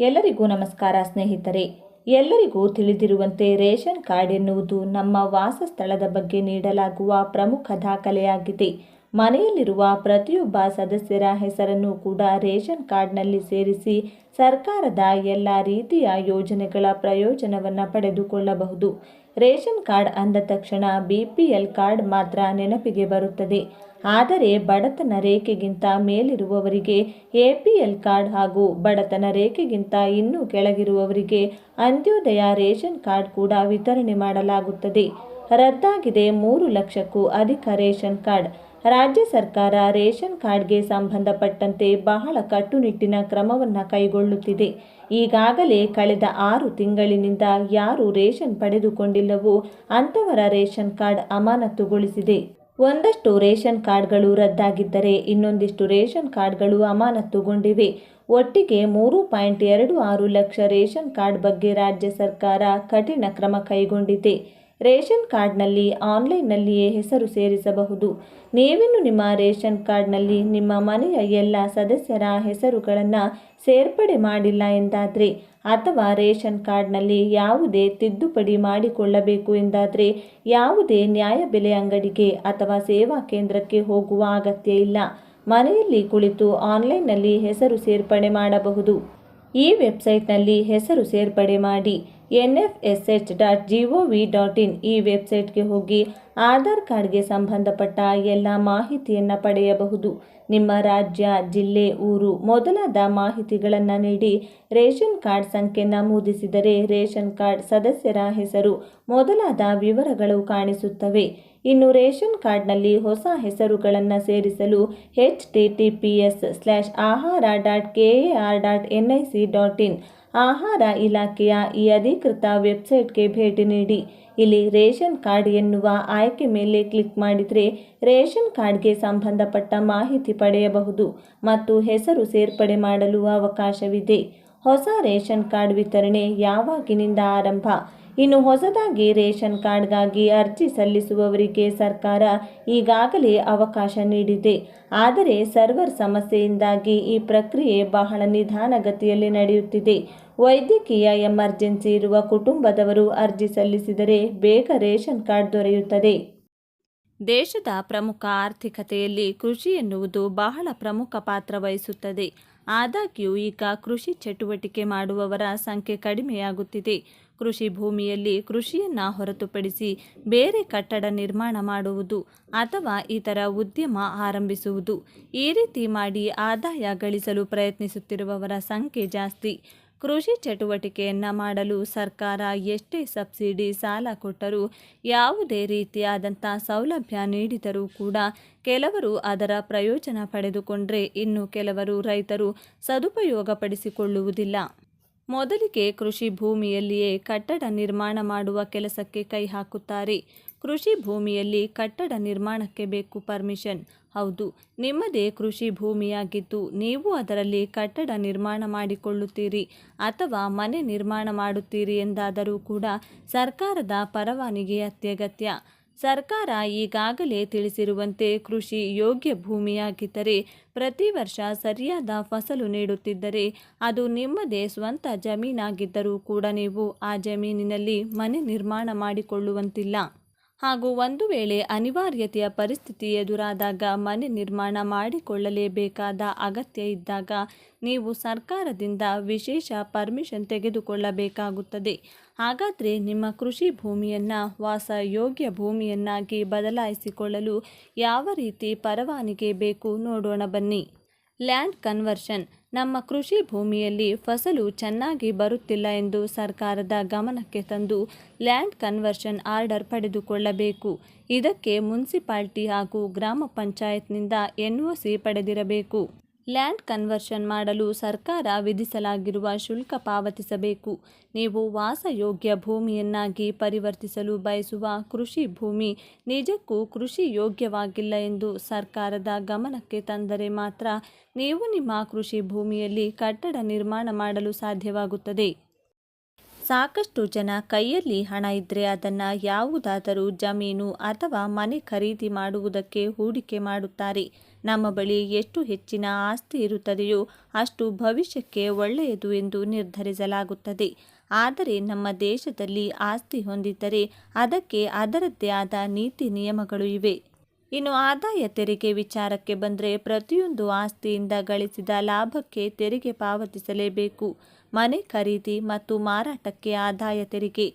ಎಲ್ಲರಿಗೂ ನಮಸ್ಕಾರ ಸ್ನೇಹಿತರೆ. ಎಲ್ಲರಿಗೂ ತಿಳಿದಿರುವಂತೆ ರೇಷನ್ ಕಾರ್ಡ್ ಎನ್ನುವುದು ನಮ್ಮ ವಾಸಸ್ಥಳದ ಬಗ್ಗೆ ನೀಡಲಾಗುವ ಪ್ರಮುಖ ದಾಖಲೆಯಾಗಿದೆ. ಮನೆಯಲ್ಲಿರುವ ಪ್ರತಿಯೊಬ್ಬ ಸದಸ್ಯರ ಹೆಸರನ್ನು ಕೂಡ ರೇಷನ್ ಕಾರ್ಡ್ನಲ್ಲಿ ಸೇರಿಸಿ ಸರ್ಕಾರದ ಎಲ್ಲ ರೀತಿಯ ಯೋಜನೆಗಳ ಪ್ರಯೋಜನವನ್ನು ಪಡೆದುಕೊಳ್ಳಬಹುದು. ರೇಷನ್ ಕಾರ್ಡ್ ಅಂದ ತಕ್ಷಣ ಬಿ ಪಿ ಎಲ್ ಕಾರ್ಡ್ ಮಾತ್ರ ನೆನಪಿಗೆ ಬರುತ್ತದೆ. ಆದರೆ ಬಡತನ ರೇಖೆಗಿಂತ ಮೇಲಿರುವವರಿಗೆ ಎ ಪಿ ಎಲ್ ಕಾರ್ಡ್ ಹಾಗೂ ಬಡತನ ರೇಖೆಗಿಂತ ಇನ್ನೂ ಕೆಳಗಿರುವವರಿಗೆ ಅಂತ್ಯೋದಯ ರೇಷನ್ ಕಾರ್ಡ್ ಕೂಡ ವಿತರಣೆ ಮಾಡಲಾಗುತ್ತದೆ. ರದ್ದಾಗಿದೆ ಮೂರು ಲಕ್ಷಕ್ಕೂ ಅಧಿಕ ರೇಷನ್ ಕಾರ್ಡ್. ರಾಜ್ಯ ಸರ್ಕಾರ ರೇಷನ್ ಕಾರ್ಡ್ಗೆ ಸಂಬಂಧಪಟ್ಟಂತೆ ಬಹಳ ಕಟ್ಟುನಿಟ್ಟಿನ ಕ್ರಮವನ್ನು ಕೈಗೊಳ್ಳುತ್ತಿದೆ. ಈಗಾಗಲೇ ಕಳೆದ ಆರು ತಿಂಗಳಿನಿಂದ ಯಾರು ರೇಷನ್ ಪಡೆದುಕೊಂಡಿಲ್ಲವೋ ಅಂಥವರ ರೇಷನ್ ಕಾರ್ಡ್ ಅಮಾನತುಗೊಳಿಸಿದೆ. ಒಂದಷ್ಟು ರೇಷನ್ ಕಾರ್ಡ್ಗಳು ರದ್ದಾಗಿದ್ದರೆ ಇನ್ನೊಂದಿಷ್ಟು ರೇಷನ್ ಕಾರ್ಡ್ಗಳು ಅಮಾನತುಗೊಂಡಿವೆ. ಒಟ್ಟಿಗೆ ಮೂರು ಪಾಯಿಂಟ್ ಎರಡು ಆರು ಲಕ್ಷ ರೇಷನ್ ಕಾರ್ಡ್ ಬಗ್ಗೆ ರಾಜ್ಯ ಸರ್ಕಾರ ಕಠಿಣ ಕ್ರಮ ಕೈಗೊಂಡಿದೆ. ರೇಷನ್ ಕಾರ್ಡ್ನಲ್ಲಿ ಆನ್ಲೈನ್ನಲ್ಲಿಯೇ ಹೆಸರು ಸೇರಿಸಬಹುದು. ನೀವಿನ್ನು ನಿಮ್ಮ ರೇಷನ್ ಕಾರ್ಡ್ನಲ್ಲಿ ನಿಮ್ಮ ಮನೆಯ ಎಲ್ಲ ಸದಸ್ಯರ ಹೆಸರುಗಳನ್ನು ಸೇರ್ಪಡೆ ಮಾಡಿಲ್ಲ ಎಂದಾದರೆ, ಅಥವಾ ರೇಷನ್ ಕಾರ್ಡ್ನಲ್ಲಿ ಯಾವುದೇ ತಿದ್ದುಪಡಿ ಮಾಡಿಕೊಳ್ಳಬೇಕು ಎಂದಾದರೆ, ಯಾವುದೇ ನ್ಯಾಯಬೆಲೆ ಅಂಗಡಿಗೆ ಅಥವಾ ಸೇವಾ ಕೇಂದ್ರಕ್ಕೆ ಹೋಗುವ ಅಗತ್ಯ ಇಲ್ಲ. ಮನೆಯಲ್ಲಿ ಕುಳಿತು ಆನ್ಲೈನ್ನಲ್ಲಿ ಹೆಸರು ಸೇರ್ಪಡೆ ಮಾಡಬಹುದು. ಈ ವೆಬ್ಸೈಟ್ನಲ್ಲಿ ಹೆಸರು ಸೇರ್ಪಡೆ ಮಾಡಿ N F S H dot G O V dot in ಈ ವೆಬ್ಸೈಟ್ಗೆ ಹೋಗಿ ಆಧಾರ್ ಕಾರ್ಡ್ಗೆ ಸಂಬಂಧಪಟ್ಟ ಎಲ್ಲ ಮಾಹಿತಿಯನ್ನು ಪಡೆಯಬಹುದು. ನಿಮ್ಮ ರಾಜ್ಯ, ಜಿಲ್ಲೆ, ಊರು ಮೊದಲಾದ ಮಾಹಿತಿಗಳನ್ನು ನೀಡಿ ರೇಷನ್ ಕಾರ್ಡ್ ಸಂಖ್ಯೆ ನಮೂದಿಸಿದರೆ ರೇಷನ್ ಕಾರ್ಡ್ ಸದಸ್ಯರ ಹೆಸರು ಮೊದಲಾದ ವಿವರಗಳು ಕಾಣಿಸುತ್ತವೆ. ಇನ್ನು ರೇಷನ್ ಕಾರ್ಡ್ನಲ್ಲಿ ಹೊಸ ಹೆಸರುಗಳನ್ನು ಸೇರಿಸಲು H T T P S slash ಆಹಾರ dot K A R dot N I C dot in ಆಹಾರ ಇಲಾಖೆಯ ಈ ಅಧಿಕೃತ ವೆಬ್ಸೈಟ್ಗೆ ಭೇಟಿ ನೀಡಿ. ಇಲ್ಲಿ ರೇಷನ್ ಕಾರ್ಡ್ ಎನ್ನುವ ಆಯ್ಕೆ ಮೇಲೆ ಕ್ಲಿಕ್ ಮಾಡಿದರೆ ರೇಷನ್ ಕಾರ್ಡ್ಗೆ ಸಂಬಂಧಪಟ್ಟ ಮಾಹಿತಿ ಪಡೆಯಬಹುದು ಮತ್ತು ಹೆಸರು ಸೇರ್ಪಡೆ ಮಾಡಲು ಅವಕಾಶವಿದೆ. ಹೊಸ ರೇಷನ್ ಕಾರ್ಡ್ ವಿತರಣೆ ಯಾವಾಗಿನಿಂದ ಆರಂಭ? ಇನ್ನು ಹೊಸದಾಗಿ ರೇಷನ್ ಕಾರ್ಡ್ಗಾಗಿ ಅರ್ಜಿ ಸಲ್ಲಿಸುವವರಿಗೆ ಸರ್ಕಾರ ಈಗಾಗಲೇ ಅವಕಾಶ ನೀಡಿದೆ. ಆದರೆ ಸರ್ವರ್ ಸಮಸ್ಯೆಯಿಂದಾಗಿ ಈ ಪ್ರಕ್ರಿಯೆ ಬಹಳ ನಿಧಾನಗತಿಯಲ್ಲಿ ನಡೆಯುತ್ತಿದೆ. ವೈದ್ಯಕೀಯ ಎಮರ್ಜೆನ್ಸಿ ಇರುವ ಕುಟುಂಬದವರು ಅರ್ಜಿ ಸಲ್ಲಿಸಿದರೆ ಬೇಗ ರೇಷನ್ ಕಾರ್ಡ್ ದೊರೆಯುತ್ತದೆ. ದೇಶದ ಪ್ರಮುಖ ಆರ್ಥಿಕತೆಯಲ್ಲಿ ಕೃಷಿ ಎನ್ನುವುದು ಬಹಳ ಪ್ರಮುಖ ಪಾತ್ರ ವಹಿಸುತ್ತದೆ. ಆದಾಗ್ಯೂ ಈಗ ಕೃಷಿ ಚಟುವಟಿಕೆ ಮಾಡುವವರ ಸಂಖ್ಯೆ ಕಡಿಮೆಯಾಗುತ್ತಿದೆ. ಕೃಷಿ ಭೂಮಿಯಲ್ಲಿ ಕೃಷಿಯನ್ನು ಹೊರತುಪಡಿಸಿ ಬೇರೆ ಕಟ್ಟಡ ನಿರ್ಮಾಣ ಮಾಡುವುದು ಅಥವಾ ಇತರ ಉದ್ಯಮ ಆರಂಭಿಸುವುದು. ಈ ರೀತಿ ಮಾಡಿ ಆದಾಯ ಗಳಿಸಲು ಪ್ರಯತ್ನಿಸುತ್ತಿರುವವರ ಸಂಖ್ಯೆ ಜಾಸ್ತಿ. ಕೃಷಿ ಚಟುವಟಿಕೆಯನ್ನು ಮಾಡಲು ಸರ್ಕಾರ ಎಷ್ಟೇ ಸಬ್ಸಿಡಿ, ಸಾಲ ಕೊಟ್ಟರೂ ಯಾವುದೇ ರೀತಿಯಾದಂಥ ಸೌಲಭ್ಯ ನೀಡಿದರೂ ಕೂಡ ಕೆಲವರು ಅದರ ಪ್ರಯೋಜನ ಪಡೆದುಕೊಂಡರೆ ಇನ್ನು ಕೆಲವರು ರೈತರು ಸದುಪಯೋಗಪಡಿಸಿಕೊಳ್ಳುವುದಿಲ್ಲ. ಮೊದಲಿಗೆ ಕೃಷಿ ಭೂಮಿಯಲ್ಲಿಯೇ ಕಟ್ಟಡ ನಿರ್ಮಾಣ ಮಾಡುವ ಕೆಲಸಕ್ಕೆ ಕೈ ಹಾಕುತ್ತಾರೆ. ಕೃಷಿ ಭೂಮಿಯಲ್ಲಿ ಕಟ್ಟಡ ನಿರ್ಮಾಣಕ್ಕೆ ಬೇಕು ಪರ್ಮಿಷನ್. ಹೌದು, ನಿಮ್ಮದೇ ಕೃಷಿ ಭೂಮಿಯಾಗಿದ್ದು ನೀವು ಅದರಲ್ಲಿ ಕಟ್ಟಡ ನಿರ್ಮಾಣ ಮಾಡಿಕೊಳ್ಳುತ್ತೀರಿ ಅಥವಾ ಮನೆ ನಿರ್ಮಾಣ ಮಾಡುತ್ತೀರಿ ಎಂದಾದರೂ ಕೂಡ ಸರ್ಕಾರದ ಪರವಾನಿಗೆ ಅತ್ಯಗತ್ಯ. ಸರ್ಕಾರ ಈಗಾಗಲೇ ತಿಳಿಸಿರುವಂತೆ ಕೃಷಿ ಯೋಗ್ಯ ಭೂಮಿಯಾಗಿದ್ದರೆ ಪ್ರತಿ ವರ್ಷ ಸರಿಯಾದ ಫಸಲು ನೀಡುತ್ತಿದ್ದರೆ ಅದು ನಿಮ್ಮದೇ ಸ್ವಂತ ಜಮೀನಾಗಿದ್ದರೂ ಕೂಡ ನೀವು ಆ ಜಮೀನಿನಲ್ಲಿ ಮನೆ ನಿರ್ಮಾಣ ಮಾಡಿಕೊಳ್ಳುವಂತಿಲ್ಲ. ಹಾಗೂ ಒಂದು ವೇಳೆ ಅನಿವಾರ್ಯತೆಯ ಪರಿಸ್ಥಿತಿ ಎದುರಾದಾಗ ಮನೆ ನಿರ್ಮಾಣ ಮಾಡಿಕೊಳ್ಳಲೇಬೇಕಾದ ಅಗತ್ಯ ಇದ್ದಾಗ ನೀವು ಸರ್ಕಾರದಿಂದ ವಿಶೇಷ ಪರ್ಮಿಷನ್ ತೆಗೆದುಕೊಳ್ಳಬೇಕಾಗುತ್ತದೆ. ಹಾಗಾದರೆ ನಿಮ್ಮ ಕೃಷಿ ಭೂಮಿಯನ್ನು, ವಾಸ ಯೋಗ್ಯ ಭೂಮಿಯನ್ನಾಗಿ ಬದಲಾಯಿಸಿಕೊಳ್ಳಲು ಯಾವ ರೀತಿ ಪರವಾನಿಗೆ ಬೇಕು ನೋಡೋಣ ಬನ್ನಿ. ಲ್ಯಾಂಡ್ ಕನ್ವರ್ಷನ್ ನಮ್ಮ ಕೃಷಿ ಭೂಮಿಯಲ್ಲಿ ಫಸಲು ಚೆನ್ನಾಗಿ ಬರುತ್ತಿಲ್ಲ ಎಂದು ಸರ್ಕಾರದ ಗಮನಕ್ಕೆ ತಂದು ಲ್ಯಾಂಡ್ ಕನ್ವರ್ಷನ್ ಆರ್ಡರ್ ಪಡೆದುಕೊಳ್ಳಬೇಕು. ಇದಕ್ಕೆ ಮುನ್ಸಿಪಾಲ್ಟಿ ಹಾಗೂ ಗ್ರಾಮ ಪಂಚಾಯತ್ನಿಂದ ಎನ್ ಒ ಸಿ ಪಡೆದಿರಬೇಕು. ಲ್ಯಾಂಡ್ ಕನ್ವರ್ಷನ್ ಮಾಡಲು ಸರ್ಕಾರ ವಿಧಿಸಲಾಗಿರುವ ಶುಲ್ಕ ಪಾವತಿಸಬೇಕು. ನೀವು ವಾಸಯೋಗ್ಯ ಭೂಮಿಯನ್ನಾಗಿ ಪರಿವರ್ತಿಸಲು ಬಯಸುವ ಕೃಷಿ ಭೂಮಿ ನಿಜಕ್ಕೂ ಕೃಷಿ ಯೋಗ್ಯವಾಗಿಲ್ಲ ಎಂದು ಸರ್ಕಾರದ ಗಮನಕ್ಕೆ ತಂದರೆ ಮಾತ್ರ ನೀವು ನಿಮ್ಮ ಕೃಷಿ ಭೂಮಿಯಲ್ಲಿ ಕಟ್ಟಡ ನಿರ್ಮಾಣ ಮಾಡಲು ಸಾಧ್ಯವಾಗುತ್ತದೆ. ಸಾಕಷ್ಟು ಜನ ಕೈಯಲ್ಲಿ ಹಣ ಇದ್ದರೆ ಅದನ್ನು ಯಾವುದಾದರೂ ಜಮೀನು ಅಥವಾ ಮನೆ ಖರೀದಿ ಮಾಡುವುದಕ್ಕೆ ಹೂಡಿಕೆ ಮಾಡುತ್ತಾರೆ. ನಮ್ಮ ಬಳಿ ಎಷ್ಟು ಹೆಚ್ಚಿನ ಆಸ್ತಿ ಇರುತ್ತದೆಯೋ ಅಷ್ಟು ಭವಿಷ್ಯಕ್ಕೆ ಒಳ್ಳೆಯದು ಎಂದು ನಿರ್ಧರಿಸಲಾಗುತ್ತದೆ. ಆದರೆ ನಮ್ಮ ದೇಶದಲ್ಲಿ ಆಸ್ತಿ ಹೊಂದಿದ್ದರೆ ಅದಕ್ಕೆ ಅದರದ್ದೇ ಆದ ನೀತಿ ನಿಯಮಗಳು ಇವೆ. ಇನ್ನು ಆದಾಯ ತೆರಿಗೆ ವಿಚಾರಕ್ಕೆ ಬಂದರೆ ಪ್ರತಿಯೊಂದು ಆಸ್ತಿಯಿಂದ ಗಳಿಸಿದ ಲಾಭಕ್ಕೆ ತೆರಿಗೆ ಪಾವತಿಸಲೇಬೇಕು. ಮನೆ ಖರೀದಿ ಮತ್ತು ಮಾರಾಟಕ್ಕೆ ಆದಾಯ ತೆರಿಗೆ.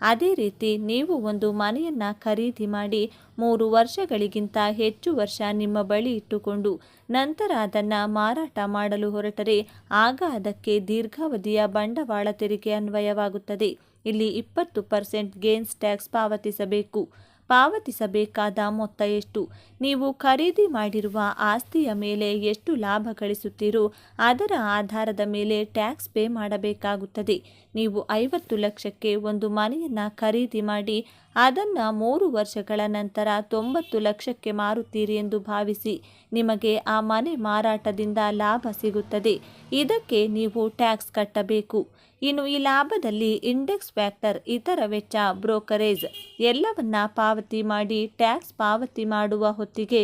ಅದೇ ರೀತಿ ನೀವು ಒಂದು ಮನೆಯನ್ನು ಖರೀದಿ ಮಾಡಿ ಮೂರು ವರ್ಷಗಳಿಗಿಂತ ಹೆಚ್ಚು ವರ್ಷ ನಿಮ್ಮ ಬಳಿ ಇಟ್ಟುಕೊಂಡು ನಂತರ ಅದನ್ನು ಮಾರಾಟ ಮಾಡಲು ಹೊರಟರೆ, ಆಗ ಅದಕ್ಕೆ ದೀರ್ಘಾವಧಿಯ ಬಂಡವಾಳ ತೆರಿಗೆ ಅನ್ವಯವಾಗುತ್ತದೆ. ಇಲ್ಲಿ ಇಪ್ಪತ್ತು ಪರ್ಸೆಂಟ್ ಗೇನ್ಸ್ ಟ್ಯಾಕ್ಸ್ ಪಾವತಿಸಬೇಕು. ಪಾವತಿಸಬೇಕಾದ ಮೊತ್ತ ಎಷ್ಟು? ನೀವು ಖರೀದಿ ಮಾಡಿರುವ ಆಸ್ತಿಯ ಮೇಲೆ ಎಷ್ಟು ಲಾಭ ಗಳಿಸುತ್ತೀರೋ ಅದರ ಆಧಾರದ ಮೇಲೆ ಟ್ಯಾಕ್ಸ್ ಪೇ ಮಾಡಬೇಕಾಗುತ್ತದೆ. ನೀವು ಐವತ್ತು ಲಕ್ಷಕ್ಕೆ ಒಂದು ಮನೆಯನ್ನು ಖರೀದಿ ಮಾಡಿ ಅದನ್ನು ಮೂರು ವರ್ಷಗಳ ನಂತರ ತೊಂಬತ್ತು ಲಕ್ಷಕ್ಕೆ ಮಾರುತ್ತೀರಿ ಎಂದು ಭಾವಿಸಿ ನಿಮಗೆ ಆ ಮನೆ ಮಾರಾಟದಿಂದ ಲಾಭ ಸಿಗುತ್ತದೆ. ಇದಕ್ಕೆ ನೀವು ಟ್ಯಾಕ್ಸ್ ಕಟ್ಟಬೇಕು. ಇನ್ನು ಈ ಲಾಭದಲ್ಲಿ ಇಂಡೆಕ್ಸ್ ಫ್ಯಾಕ್ಟರ್, ಇತರ ವೆಚ್ಚ, ಬ್ರೋಕರೇಜ್ ಎಲ್ಲವನ್ನ ಪಾವತಿ ಮಾಡಿ ಟ್ಯಾಕ್ಸ್ ಪಾವತಿ ಮಾಡುವ ಹೊತ್ತಿಗೆ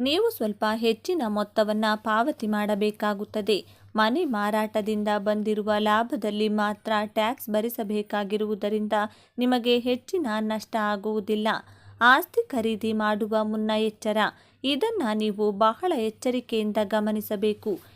ನೀವು ಸ್ವಲ್ಪ ಹೆಚ್ಚಿನ ಮೊತ್ತವನ್ನು ಪಾವತಿ ಮಾಡಬೇಕಾಗುತ್ತದೆ. ಮನೆ ಮಾರಾಟದಿಂದ ಬಂದಿರುವ ಲಾಭದಲ್ಲಿ ಮಾತ್ರ ಟ್ಯಾಕ್ಸ್ ಭರಿಸಬೇಕಾಗಿರುವುದರಿಂದ ನಿಮಗೆ ಹೆಚ್ಚಿನ ನಷ್ಟ ಆಗುವುದಿಲ್ಲ. ಆಸ್ತಿ ಖರೀದಿ ಮಾಡುವ ಮುನ್ನ ಎಚ್ಚರ. ಇದನ್ನು ನೀವು ಬಹಳ ಎಚ್ಚರಿಕೆಯಿಂದ ಗಮನಿಸಬೇಕು.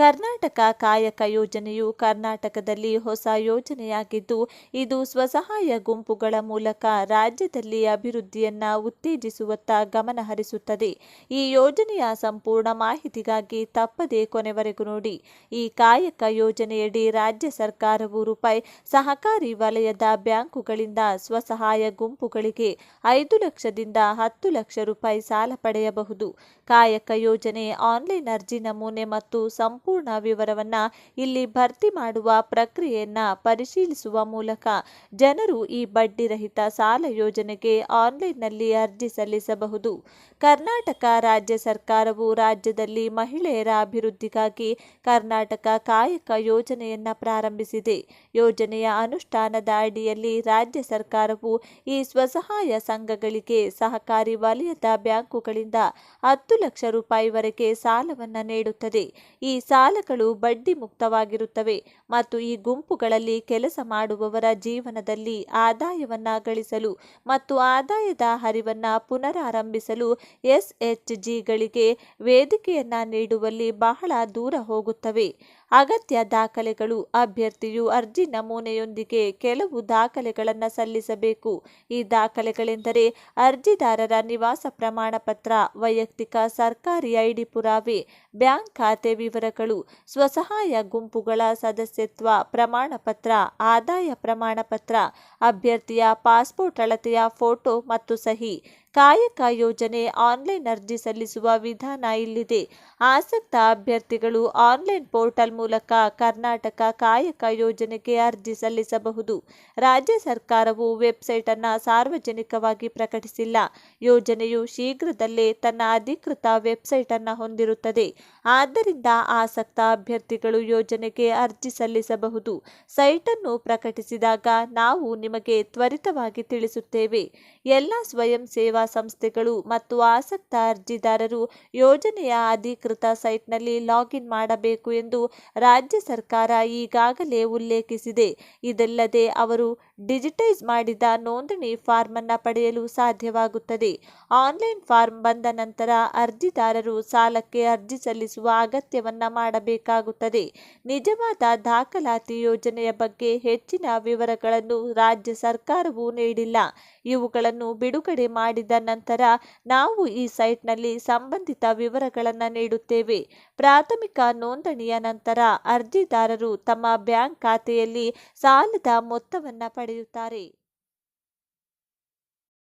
ಕರ್ನಾಟಕ ಕಾಯಕ ಯೋಜನೆಯು ಕರ್ನಾಟಕದಲ್ಲಿ ಹೊಸ ಯೋಜನೆಯಾಗಿದ್ದು, ಇದು ಸ್ವಸಹಾಯ ಗುಂಪುಗಳ ಮೂಲಕ ರಾಜ್ಯದಲ್ಲಿ ಅಭಿವೃದ್ಧಿಯನ್ನ ಉತ್ತೇಜಿಸುವತ್ತ ಗಮನ ಹರಿಸುತ್ತದೆ. ಈ ಯೋಜನೆಯ ಸಂಪೂರ್ಣ ಮಾಹಿತಿಗಾಗಿ ತಪ್ಪದೇ ಕೊನೆವರೆಗೂ ನೋಡಿ. ಈ ಕಾಯಕ ಯೋಜನೆಯಡಿ ರಾಜ್ಯ ಸರ್ಕಾರವು ರೂಪಾಯಿ ಸಹಕಾರಿ ವಲಯದ ಬ್ಯಾಂಕುಗಳಿಂದ ಸ್ವಸಹಾಯ ಗುಂಪುಗಳಿಗೆ ಐದು ಲಕ್ಷದಿಂದ ಹತ್ತು ಲಕ್ಷ ರೂಪಾಯಿ ಸಾಲ ಪಡೆಯಬಹುದು. ಕಾಯಕ ಯೋಜನೆ ಆನ್ಲೈನ್ ಅರ್ಜಿ ನಮೂನೆ ಮತ್ತು ಸಂಪೂರ್ಣ ವಿವರವನ್ನ ಇಲ್ಲಿ ಭರ್ತಿ ಮಾಡುವ ಪ್ರಕ್ರಿಯೆಯನ್ನ ಪರಿಶೀಲಿಸುವ ಮೂಲಕ ಜನರು ಈ ಬಡ್ಡಿ ರಹಿತ ಸಾಲ ಯೋಜನೆಗೆ ಆನ್ಲೈನ್ನಲ್ಲಿ ಅರ್ಜಿ ಸಲ್ಲಿಸಬಹುದು. ಕರ್ನಾಟಕ ರಾಜ್ಯ ಸರ್ಕಾರವು ರಾಜ್ಯದಲ್ಲಿ ಮಹಿಳೆಯರ ಅಭಿವೃದ್ಧಿಗಾಗಿ ಕರ್ನಾಟಕ ಕಾಯಕ ಯೋಜನೆಯನ್ನ ಪ್ರಾರಂಭಿಸಿದೆ. ಯೋಜನೆಯ ಅನುಷ್ಠಾನದ ಅಡಿಯಲ್ಲಿ ರಾಜ್ಯ ಸರ್ಕಾರವು ಈ ಸ್ವಸಹಾಯ ಸಂಘಗಳಿಗೆ ಸಹಕಾರಿ ವಲಯದ ಬ್ಯಾಂಕುಗಳಿಂದ ಹತ್ತು ಲಕ್ಷ ರೂಪಾಯಿವರೆಗೆ ಸಾಲವನ್ನು ನೀಡುತ್ತದೆ. ಈ ಸಾಲಗಳು ಬಡ್ಡಿ ಮುಕ್ತವಾಗಿರುತ್ತವೆ ಮತ್ತು ಈ ಗುಂಪುಗಳಲ್ಲಿ ಕೆಲಸ ಮಾಡುವವರ ಜೀವನದಲ್ಲಿ ಆದಾಯವನ್ನು ಗಳಿಸಲು ಮತ್ತು ಆದಾಯದ ಹರಿವನ್ನ ಪುನರಾರಂಭಿಸಲು ಎಸ್ಎಚ್ಜಿಗಳಿಗೆ ವೇದಿಕೆಯನ್ನ ನೀಡುವಲ್ಲಿ ಬಹಳ ದೂರ ಹೋಗುತ್ತವೆ. ಅಗತ್ಯ ದಾಖಲೆಗಳು, ಅಭ್ಯರ್ಥಿಯು ಅರ್ಜಿ ನಮೂನೆಯೊಂದಿಗೆ ಕೆಲವು ದಾಖಲೆಗಳನ್ನು ಸಲ್ಲಿಸಬೇಕು. ಈ ದಾಖಲೆಗಳೆಂದರೆ ಅರ್ಜಿದಾರರ ನಿವಾಸ ಪ್ರಮಾಣ ಪತ್ರ ವೈಯಕ್ತಿಕ ಸರ್ಕಾರಿ ಐಡಿ ಪುರಾವೆ, ಬ್ಯಾಂಕ್ ಖಾತೆ ವಿವರಗಳು, ಸ್ವಸಹಾಯ ಗುಂಪುಗಳ ಸದಸ್ಯತ್ವ ಪ್ರಮಾಣ ಪತ್ರ ಆದಾಯ ಪ್ರಮಾಣ ಪತ್ರ ಅಭ್ಯರ್ಥಿಯ ಪಾಸ್ಪೋರ್ಟ್ ಅಳತೆಯ ಫೋಟೋ ಮತ್ತು ಸಹಿ. ಕಾಯಕ ಯೋಜನೆ ಆನ್ಲೈನ್ ಅರ್ಜಿ ಸಲ್ಲಿಸುವ ವಿಧಾನ ಇಲ್ಲಿದೆ. ಆಸಕ್ತ ಅಭ್ಯರ್ಥಿಗಳು ಆನ್ಲೈನ್ ಪೋರ್ಟಲ್ ಮೂಲಕ ಕರ್ನಾಟಕ ಕಾಯಕ ಯೋಜನೆಗೆ ಅರ್ಜಿ ಸಲ್ಲಿಸಬಹುದು. ರಾಜ್ಯ ಸರ್ಕಾರವು ವೆಬ್ಸೈಟ್ ಅನ್ನು ಸಾರ್ವಜನಿಕವಾಗಿ ಪ್ರಕಟಿಸಿಲ್ಲ. ಯೋಜನೆಯು ಶೀಘ್ರದಲ್ಲೇ ತನ್ನ ಅಧಿಕೃತ ವೆಬ್ಸೈಟ್ ಅನ್ನು ಹೊಂದಿರುತ್ತದೆ. ಆದ್ದರಿಂದ ಆಸಕ್ತ ಅಭ್ಯರ್ಥಿಗಳು ಯೋಜನೆಗೆ ಅರ್ಜಿ ಸಲ್ಲಿಸಬಹುದು. ಸೈಟನ್ನು ಪ್ರಕಟಿಸಿದಾಗ ನಾವು ನಿಮಗೆ ತ್ವರಿತವಾಗಿ ತಿಳಿಸುತ್ತೇವೆ. ಎಲ್ಲ ಸ್ವಯಂ ಸೇವಾ ಸಂಸ್ಥೆಗಳು ಮತ್ತು ಆಸಕ್ತ ಅರ್ಜಿದಾರರು ಯೋಜನೆಯ ಅಧಿಕೃತ ಸೈಟ್ನಲ್ಲಿ ಲಾಗಿನ್ ಮಾಡಬೇಕು ಎಂದು ರಾಜ್ಯ ಸರ್ಕಾರ ಈಗಾಗಲೇ ಉಲ್ಲೇಖಿಸಿದೆ. ಇದಲ್ಲದೆ ಅವರು ಡಿಜಿಟೈಸ್ ಮಾಡಿದ ನೋಂದಣಿ ಫಾರ್ಮ್ ಅನ್ನು ಪಡೆಯಲು ಸಾಧ್ಯವಾಗುತ್ತದೆ. ಆನ್ಲೈನ್ ಫಾರ್ಮ್ ಬಂದ ನಂತರ ಅರ್ಜಿದಾರರು ಸಾಲಕ್ಕೆ ಅರ್ಜಿ ಸಲ್ಲಿಸುವ ಅಗತ್ಯವನ್ನು ಮಾಡಬೇಕಾಗುತ್ತದೆ. ನಿಜವಾದ ದಾಖಲಾತಿ ಯೋಜನೆಯ ಬಗ್ಗೆ ಹೆಚ್ಚಿನ ವಿವರಗಳನ್ನು ರಾಜ್ಯ ಸರ್ಕಾರವು ನೀಡಿಲ್ಲ. ಇವುಗಳನ್ನು ಬಿಡುಗಡೆ ಮಾಡಿದ ನಂತರ ನಾವು ಈ ಸೈಟ್ನಲ್ಲಿ ಸಂಬಂಧಿತ ವಿವರಗಳನ್ನು ನೀಡುತ್ತೇವೆ. ಪ್ರಾಥಮಿಕ ನೋಂದಣಿಯ ನಂತರ ಅರ್ಜಿದಾರರು ತಮ್ಮ ಬ್ಯಾಂಕ್ ಖಾತೆಯಲ್ಲಿ ಸಾಲದ ಮೊತ್ತವನ್ನು મળ્યું તારે